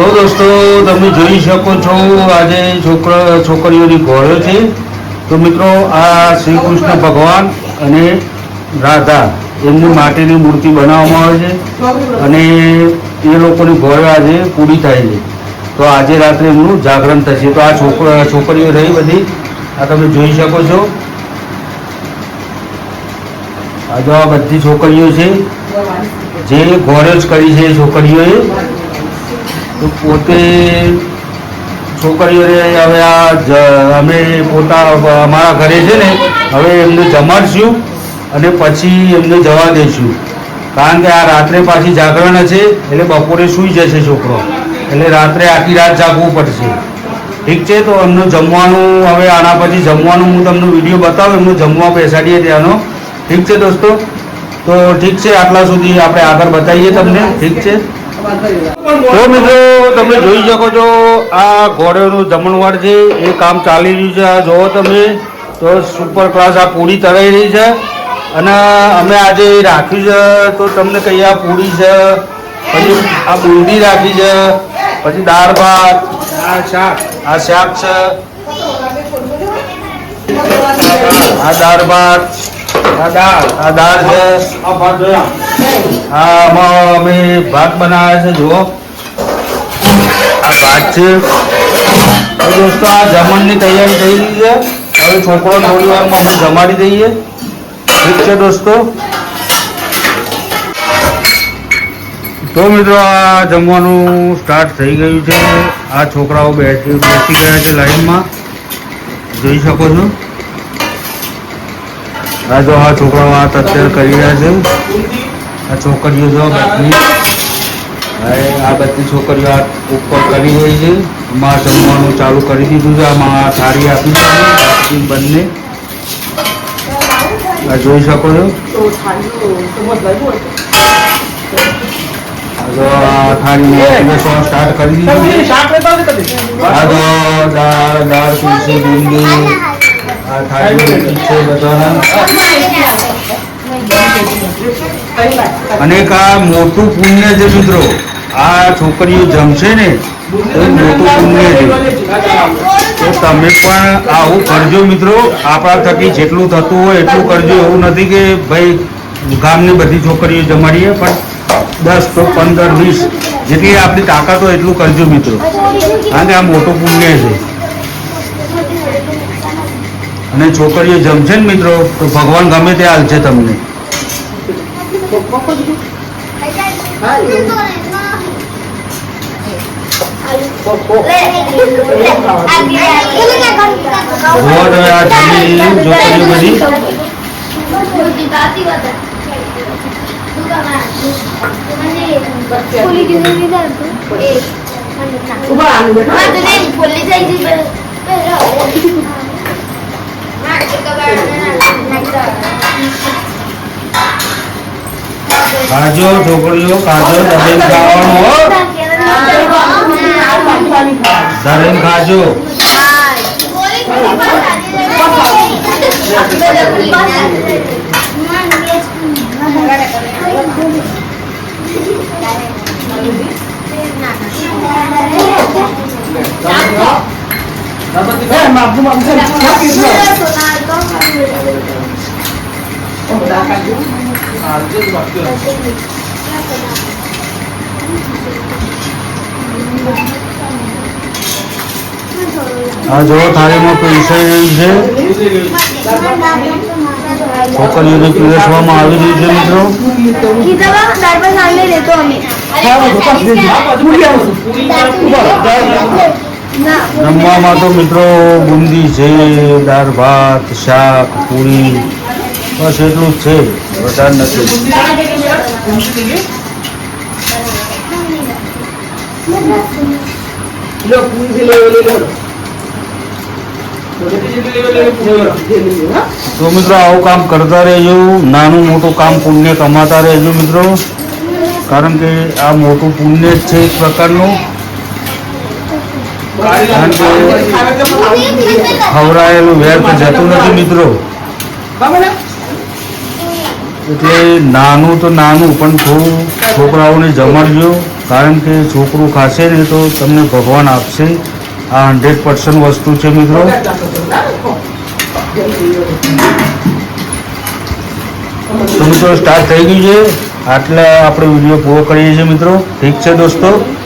તો દોસ્તો, તમે જોઈ શકો છો, આજે છોકરા, છોકરીઓની ઘોડો છે. તો મિત્રો, આ શ્રી કૃષ્ણ ભગવાન અને રાધા, એમની માટેની મૂર્તિ બનાવવામાં આવે છે. અને એ લોકોની ઘોડો આજે પૂરી થાય છે. તો આજે રાત્રે એમનું જાગરણ થશે. તો આ છોકરા, છોકરીઓ રહી બધી, આ તમે જોઈ શકો છો. આ જો આ બધી છોકરીઓ છે, જે ઘોડો જ કરી છે છોકરીઓએ. તો પોતે છોકરીઓને હવે આ અમે પોતા, અમારા ઘરે છે ને, હવે એમને જમાડશું અને પછી એમને જવા દઈશું. કારણ કે આ રાત્રે પાછી જાગરણ હશે એટલે બપોરે સૂઈ જશે છોકરો. એટલે રાત્રે આખી રાત જાગવું પડશે. ઠીક છે, તો એમનું જમવાનું, હવે આના પછી જમવાનું હું તમને વીડિયો બતાવું, એમનું જમવા બેસાડીએ ત્યાંનો. ઠીક છે, દોસ્તો? તો ઠીક છે, આટલા સુધી આપણે આગળ બતાવીએ તમને. ઠીક છે? તો મિત્રો તમે જોઈ શકો છો આ ઘોડેનું જમણવાડ છે એ કામ ચાલી રહ્યું છે. આ જોવો તમે તો સુપર ક્લાસ આ પૂરી તળાઈ રહી છે. અને અમે આજે રાખ્યું છે તો તમને કહીએ આ પૂરી છે. પછી આ બુંદી રાખી છે પછી દાળ ભાત આ શાક. આ શાક છે. આ દાળ ભાત આ દાળ આ દાળ છે આમાં અમે ભાત બનાવ્યા છે જુઓ. આ ભાત છે. દોસ્તો આ જમણની તૈયારી થઈ રહી છે. હવે છોકરો થોડી વારમાં અમે જમાડી દઈએ. ઠીક છે દોસ્તો? તો મિત્રો આ જમવાનું સ્ટાર્ટ થઈ ગયું છે. આ છોકરાઓ બેસી બેસી ગયા છે લાઈનમાં. જોઈ શકો છો. આ જો આ છોકરાઓ, આ અત્યારે કરી રહ્યા છે. આ છોકરીઓ જો બધી આ બધી છોકરીઓ આ ઉપર કરી રહી છે. માં જમવાનું ચાલુ કરી દીધું છે. આમાં આ થાળી આપી છે. બંને. આ જોઈ શકો છો. જો આ થાળી સ્ટાર્ટ કરી દીધું આ જો દાળ દાળ, તુલસી, ભીંડી. આ મૂકી છે અને આ મોટું પુણ્ય છે મિત્રો. આ છોકરીઓ જમશે ને, તો મોટું પુણ્ય છે. તો તમે પણ આવું કરજો મિત્રો. આપણા થકી જેટલું થતું હોય એટલું કરજો. એવું નથી કે ભાઈ ગામની બધી છોકરીઓ જમાડીએ, પણ દસ તો પંદર, વીસ જેટલી આપણી તાકાત હોય એટલું કરજો મિત્રો. કારણ કે આ મોટું પુણ્ય છે. અને છોકરીઓ જમશે ને મિત્રો? તો ભગવાન ગમે તે હાલશે તમને. છોકરીઓ બધી. ખાજો ઢોકળીઓ ખાજો દરેક ખાવાનું હો. દરેક ખાજો. આ જો થાળીમાં પીરસાઈ રહ્યું છે. છોકરીઓને પીરસવામાં આવી રહી છે, મિત્રો. જમવામાં તો મિત્રો બુંદી છે દાળ, ભાત, શાક, પૂરી. બસ એટલું જ છે. વધારે નથી. તો મિત્રો આવું કામ કરતા રહેજો. નાનું મોટું કામ પુણ્ય કમાતા રહેજો મિત્રો. કારણ કે આ મોટું પુણ્ય જ છે એક પ્રકારનું. કારણ કે ખવડાયેલું વ્યર્થ જતું નથી મિત્રો. એટલે નાનું તો નાનું, પણ થોડું છોકરાઓને જમાડજો. કારણ કે છોકરું ખાશે ને તો તમને ભગવાન આપશે. આ હંડ્રેડ પર્સન્ટ વસ્તુ છે, મિત્રો. તો મિત્રો સ્ટાર્ટ થઈ ગયું છે. આટલા આપણે વીડિયો પૂરો કરીએ છીએ, મિત્રો. ઠીક છે, દોસ્તો?